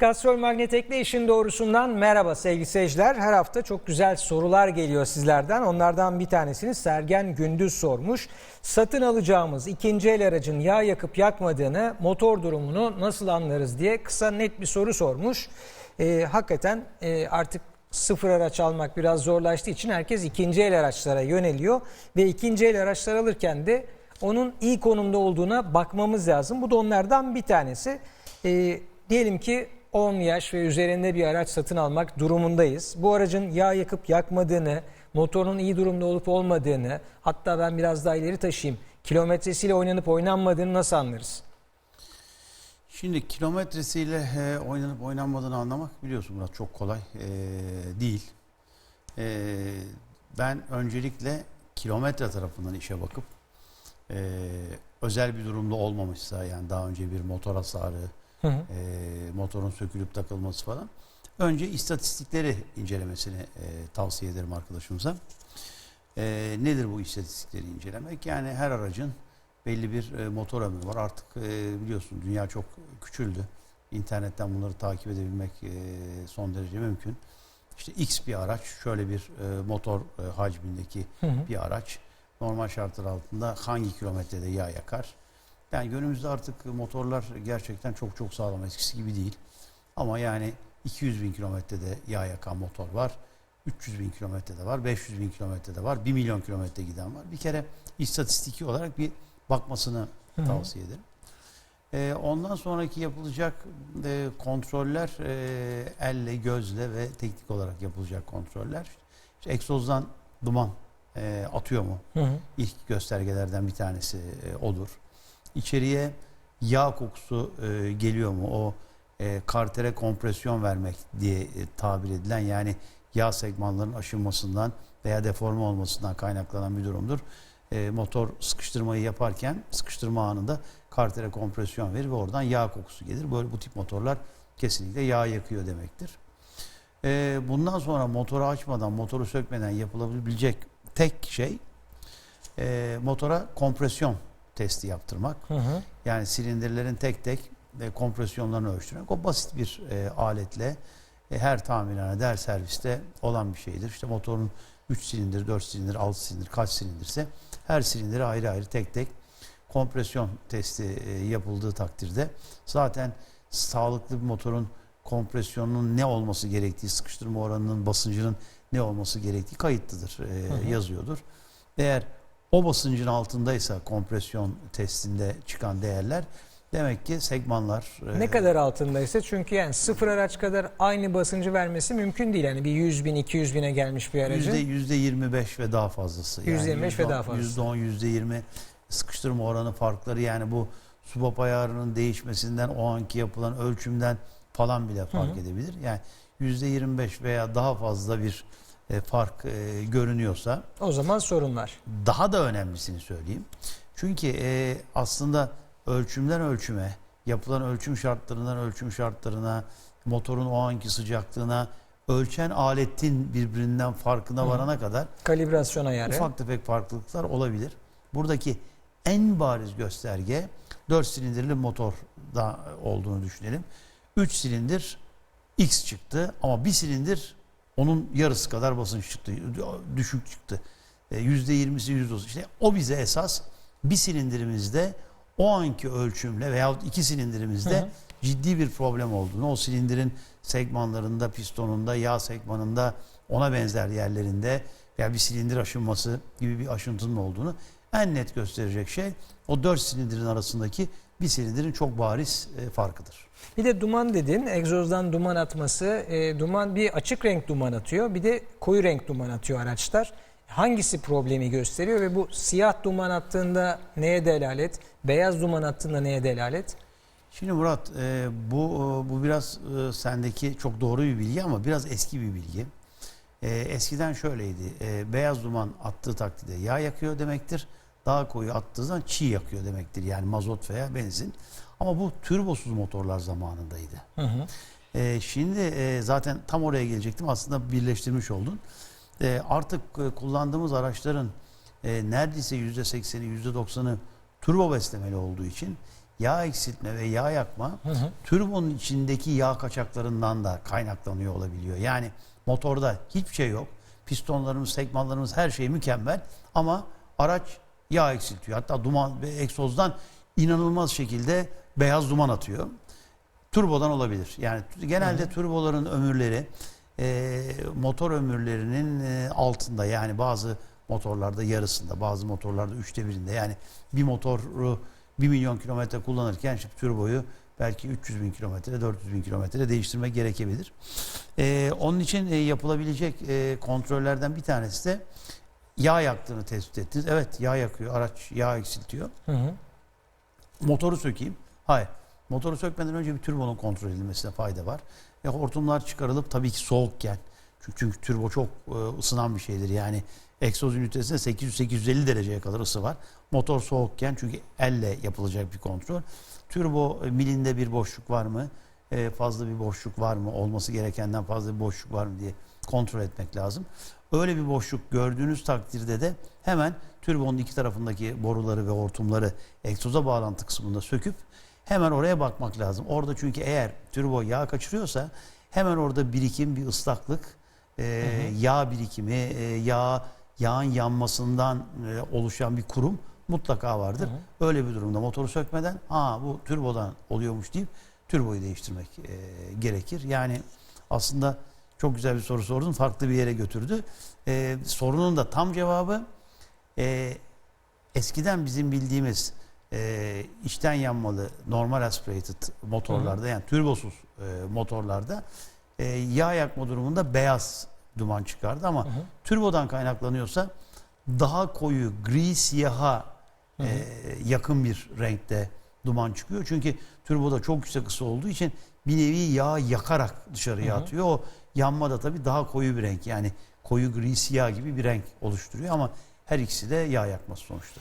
Kastrol Magnetek'le işin doğrusundan merhaba sevgili seyirciler. Her hafta çok güzel sorular geliyor sizlerden. Onlardan bir tanesini Sergen Gündüz sormuş. Satın alacağımız ikinci el aracın yağ yakıp yakmadığını, motor durumunu nasıl anlarız diye kısa net bir soru sormuş. Ee, hakikaten e, artık sıfır araç almak biraz zorlaştığı için herkes ikinci el araçlara yöneliyor. Ve ikinci el araçlar alırken de onun iyi konumda olduğuna bakmamız lazım. Bu da onlardan bir tanesi. Ee, diyelim ki 10 yaş ve üzerinde bir araç satın almak durumundayız. Bu aracın yağ yakıp yakmadığını, motorun iyi durumda olup olmadığını, hatta ben biraz daha ileri taşıyayım, kilometresiyle oynanıp oynanmadığını nasıl anlarız? Şimdi kilometresiyle e, oynanıp oynanmadığını anlamak biliyorsun Murat çok kolay e, değil. E, ben öncelikle kilometre tarafından işe bakıp e, özel bir durumda olmamışsa yani daha önce bir motor hasarı, Hı hı. e, motorun sökülüp takılması falan. Önce istatistikleri incelemesini e, tavsiye ederim arkadaşımıza. E, nedir bu istatistikleri incelemek? Yani her aracın belli bir e, motor ömrü var. Artık e, biliyorsun dünya çok küçüldü. İnternetten bunları takip edebilmek e, son derece mümkün. İşte X bir araç, şöyle bir e, motor e, hacmindeki Hı hı. bir araç normal şartlar altında hangi kilometrede yağ yakar? Yani günümüzde artık motorlar gerçekten çok çok sağlam eskisi gibi değil. Ama yani 200 bin kilometrede yağ yakan motor var. 300 bin kilometrede var, 500 bin kilometrede var, 1 milyon kilometre giden var. Bir kere istatistiki olarak bir bakmasını Hı hı. tavsiye ederim. Ee, ondan sonraki yapılacak e, kontroller e, elle, gözle ve teknik olarak yapılacak kontroller. İşte egzozdan duman e, atıyor mu? Hı hı. İlk göstergelerden bir tanesi e, odur. İçeriye yağ kokusu e, geliyor mu? O e, kartere kompresyon vermek diye e, tabir edilen yani yağ segmanlarının aşınmasından veya deforme olmasından kaynaklanan bir durumdur. E, motor sıkıştırmayı yaparken sıkıştırma anında kartere kompresyon verir ve oradan yağ kokusu gelir. Böyle bu tip motorlar kesinlikle yağ yakıyor demektir. E, bundan sonra motoru açmadan, motoru sökmeden yapılabilecek tek şey e, motora kompresyon testi yaptırmak. Hı hı. Yani silindirlerin tek tek e, kompresyonlarını ölçtürmek. O basit bir e, aletle e, her tamirhane, her serviste olan bir şeydir. İşte motorun 3 silindir, 4 silindir, 6 silindir, kaç silindirse her silindire ayrı ayrı tek tek kompresyon testi e, yapıldığı takdirde zaten sağlıklı bir motorun kompresyonunun ne olması gerektiği, sıkıştırma oranının, basıncının ne olması gerektiği kayıtlıdır, e, Hı hı. yazıyordur. Eğer o basıncın altındaysa kompresyon testinde çıkan değerler demek ki segmanlar Ne e, kadar altındaysa çünkü yani sıfır araç kadar aynı basıncı vermesi mümkün değil. Yani bir 100 bin 200 bine gelmiş bir aracın. yüzde yüzde 25 ve daha fazlası. Yüzde 25 ve daha fazlası. Yüzde 10, yüzde 20 sıkıştırma oranı farkları yani bu subap ayarının değişmesinden o anki yapılan ölçümden falan bile fark hı. edebilir. Yani yüzde 25 veya daha fazla bir e, fark e, görünüyorsa O zaman sorun var. daha da önemlisini söyleyeyim. Çünkü e, aslında ölçümden ölçüme, yapılan ölçüm şartlarından ölçüm şartlarına, motorun o anki sıcaklığına, ölçen aletin birbirinden farkına Hı. varana kadar Kalibrasyon ayarı. ufak tefek farklılıklar olabilir. Buradaki en bariz gösterge 4 silindirli motorda olduğunu düşünelim. 3 silindir X çıktı ama bir silindir onun yarısı kadar basınç çıktı. Düşük çıktı. E, %20'si %30. İşte o bize esas bir silindirimizde o anki ölçümle veyahut iki silindirimizde Hı hı. ciddi bir problem olduğunu, o silindirin segmanlarında, pistonunda, yağ segmanında, ona benzer yerlerinde veya bir silindir aşınması gibi bir aşıntının olduğunu en net gösterecek şey o dört silindirin arasındaki bir silindirin çok bariz e, farkıdır. Bir de duman dedin, egzozdan duman atması. E, duman bir açık renk duman atıyor, bir de koyu renk duman atıyor araçlar. Hangisi problemi gösteriyor ve bu siyah duman attığında neye delalet, beyaz duman attığında neye delalet? Şimdi Murat e, bu e, bu biraz e, sendeki çok doğru bir bilgi ama biraz eski bir bilgi. E, eskiden şöyleydi. e, beyaz duman attığı takdirde yağ yakıyor demektir. Daha koyu attığı zaman çiğ yakıyor demektir. Yani mazot veya benzin. Ama bu turbosuz motorlar zamanındaydı. Hı hı. E, şimdi e, zaten tam oraya gelecektim. Aslında birleştirmiş oldun. E, artık e, kullandığımız araçların e, neredeyse %80'i %90'ı turbo beslemeli olduğu için yağ eksiltme ve yağ yakma turbonun içindeki yağ kaçaklarından da kaynaklanıyor olabiliyor. Yani motorda hiçbir şey yok. Pistonlarımız, sekmanlarımız her şey mükemmel ama araç yağ eksiltiyor. Hatta duman ve egzozdan inanılmaz şekilde beyaz duman atıyor. Turbodan olabilir. Yani genelde turboların ömürleri e, motor ömürlerinin e, altında yani bazı motorlarda yarısında bazı motorlarda üçte birinde yani bir motoru 1 milyon kilometre kullanırken işte turboyu belki 300 bin kilometre 400 bin kilometre değiştirmek gerekebilir. E, onun için e, yapılabilecek e, kontrollerden bir tanesi de yağ yaktığını tespit ettiniz. Evet yağ yakıyor araç yağ eksiltiyor. Hı hı. Motoru sökeyim. Hayır. Motoru sökmeden önce bir turbonun kontrol edilmesine fayda var. E, hortumlar çıkarılıp tabii ki soğukken. Çünkü, çünkü turbo çok e, ısınan bir şeydir. Yani egzoz ünitesinde 800-850 dereceye kadar ısı var. Motor soğukken çünkü elle yapılacak bir kontrol. Turbo e, milinde bir boşluk var mı? E, fazla bir boşluk var mı? Olması gerekenden fazla bir boşluk var mı diye kontrol etmek lazım. Öyle bir boşluk gördüğünüz takdirde de hemen turbonun iki tarafındaki boruları ve hortumları egzoza bağlantı kısmında söküp hemen oraya bakmak lazım. Orada çünkü eğer turbo yağ kaçırıyorsa hemen orada birikim bir ıslaklık, e, yağ birikimi, e, yağ yağın yanmasından e, oluşan bir kurum mutlaka vardır. Öyle bir durumda motoru sökmeden ha bu turbodan oluyormuş deyip turboyu değiştirmek e, gerekir. Yani aslında çok güzel bir soru sordun. Farklı bir yere götürdü. E, sorunun da tam cevabı e, eskiden bizim bildiğimiz e, içten yanmalı normal aspirated motorlarda yani turbosuz e, motorlarda e, yağ yakma durumunda beyaz duman çıkardı ama turbodan kaynaklanıyorsa daha koyu gri siyaha e, yakın bir renkte duman çıkıyor. Çünkü turboda çok yüksek ısı olduğu için bir nevi yağ yakarak dışarıya atıyor. O yanma da tabii daha koyu bir renk yani koyu gri siyah gibi bir renk oluşturuyor ama her ikisi de yağ yakması sonuçta.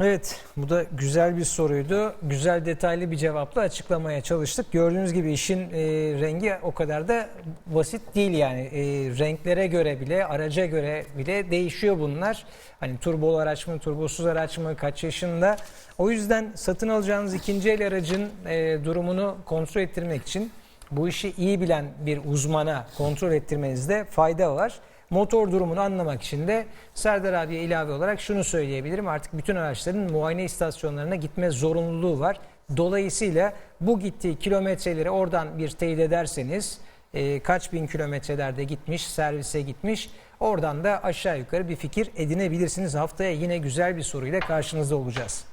Evet, bu da güzel bir soruydu. Güzel detaylı bir cevapla açıklamaya çalıştık. Gördüğünüz gibi işin e, rengi o kadar da basit değil yani. E, renklere göre bile, araca göre bile değişiyor bunlar. Hani turbolu araç mı, turbosuz araç mı, kaç yaşında. O yüzden satın alacağınız ikinci el aracın e, durumunu kontrol ettirmek için bu işi iyi bilen bir uzmana kontrol ettirmenizde fayda var. Motor durumunu anlamak için de Serdar abiye ilave olarak şunu söyleyebilirim. Artık bütün araçların muayene istasyonlarına gitme zorunluluğu var. Dolayısıyla bu gittiği kilometreleri oradan bir teyit ederseniz e, kaç bin kilometrelerde gitmiş, servise gitmiş. Oradan da aşağı yukarı bir fikir edinebilirsiniz. Haftaya yine güzel bir soruyla karşınızda olacağız.